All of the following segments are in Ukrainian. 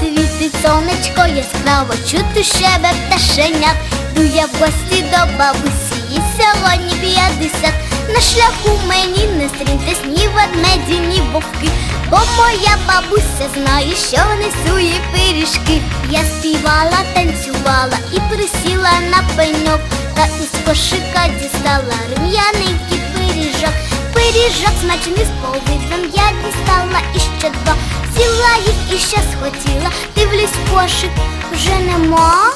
Світить сонечко яскраво, чути щебе пташенят. Йду я в гості до бабусі, їй сьогодні п'ятдесят. На шляху мені не стріньтесь ні ведмеді, ні вовки. Бо моя бабуся знає, що несу їй пиріжки. Я співала, танцювала і присіла на пеньок. Та із кошика дістала рум'яненький пиріжок. Пиріжок смачний з повидлом я дістала іще два. І ще схотіла, дивлюсь кошик, вже нема.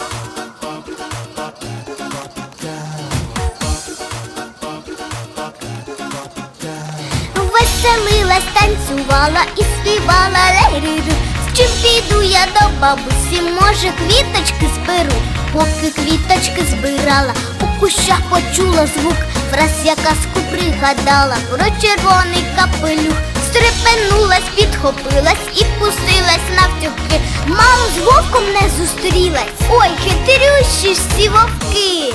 Веселилась, танцювала і співала лериру. З чим піду я до бабусі, може квіточки зберу. Поки квіточки збирала, у кущах почула звук, враз я казку пригадала про червоний капелюх. Стрепенулась, підхопилась і пустилась навтюки. Мало з вовком не зустрілась. Ой, хитрющі ж ці вовки.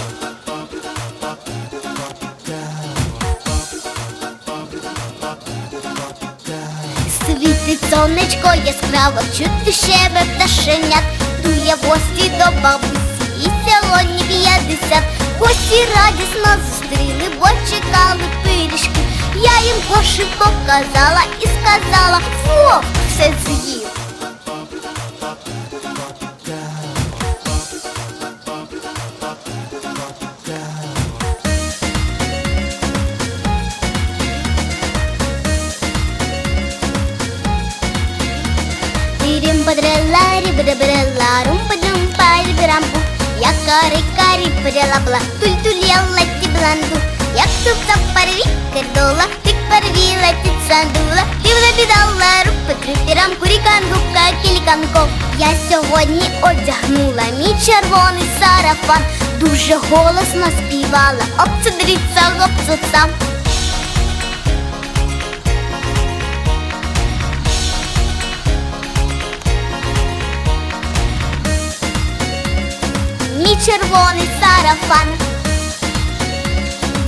Світить сонечко яскраво, чути щебе пташенят. Йду я в гості до бабусі, і сьогодні п'ятдесят. Гості радісно зустріли, бо чекали пиріжки. Я їм кошик показала і сказала, вовк рибребрела, румпадрум парибрампу. Я кари кари перелабла, туль-туль леті бланду. Як тупта парві кердола, тик парві летить сандула. Дивна бідала, рупи крипірам, курікан, губка, кіліканко. Я сьогодні одягнула мій червоний сарафан. Дуже голосно співала, обцедріться, гопцуцам. Мій червоний сарафан.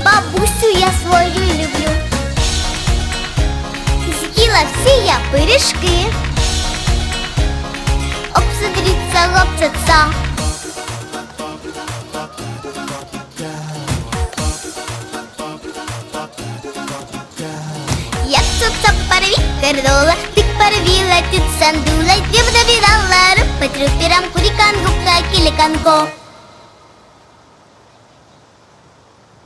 Бабусю я свою люблю. З'їла всі я пиріжки. Обсидріться лопцеца. Як цуца парві кердола, тик парві летить сандула, дівна відала, рупи трюпірам, курікан, губка, кіліканко.